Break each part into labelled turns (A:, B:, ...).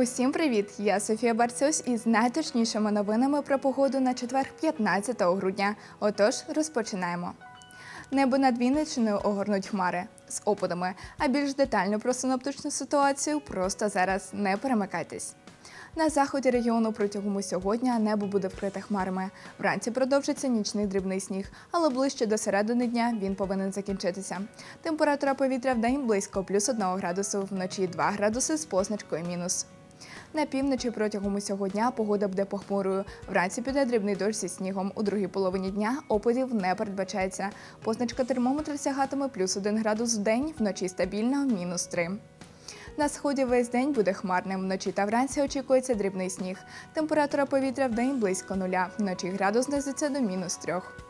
A: Усім привіт! Я Софія Барцюсь із найточнішими новинами про погоду на четвер 15 грудня. Отож, розпочинаємо. Небо над Вінниччиною огорнуть хмари з опадами. А більш детально про синоптичну ситуацію просто зараз не перемикайтесь. На заході регіону протягом усього дня небо буде вкрите хмарами. Вранці продовжиться нічний дрібний сніг, але ближче до середини дня він повинен закінчитися. Температура повітря в день близько плюс 1 градусу, вночі 2 градуси з позначкою мінус. На півночі протягом усього дня погода буде похмурою. Вранці піде дрібний дощ зі снігом. У другій половині дня опадів не передбачається. Позначка термометра сягатиме плюс 1 градус в день, вночі стабільна мінус 3. На сході весь день буде хмарним. Вночі та вранці очікується дрібний сніг. Температура повітря в день близько нуля. Вночі градус знизиться до мінус трьох.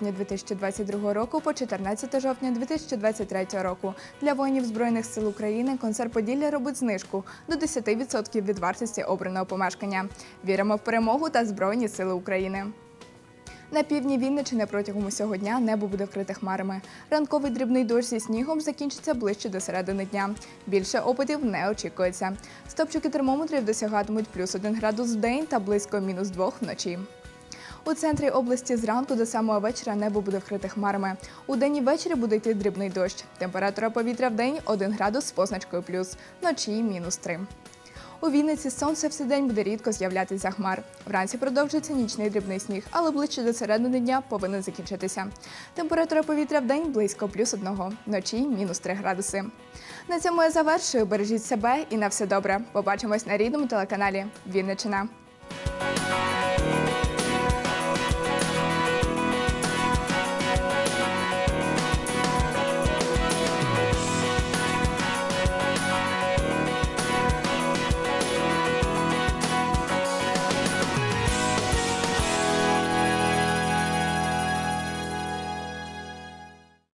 A: 2022 року по 14 жовтня 2023 року для воїнів Збройних сил України концерт Поділля робить знижку до 10% від вартості обраного помешкання. Віримо в перемогу та Збройні сили України. На півдні Вінничини протягом усього дня небо буде вкрите хмарами. Ранковий дрібний дощ зі снігом закінчиться ближче до середини дня. Більше опадів не очікується. Стопчики термометрів досягатимуть плюс 1 градус в день та близько мінус 2 вночі. У центрі області зранку до самого вечора небо буде вкрите хмарами. У день і ввечері буде йти дрібний дощ. Температура повітря в день 1 градус з позначкою плюс, вночі мінус 3. У Вінниці сонце всі день буде рідко з'являтися хмар. Вранці продовжиться нічний дрібний сніг, але ближче до середини дня повинен закінчитися. Температура повітря в день близько плюс одного, вночі мінус 3 градуси. На цьому я завершую. Бережіть себе і на все добре. Побачимось на рідному телеканалі Вінничина.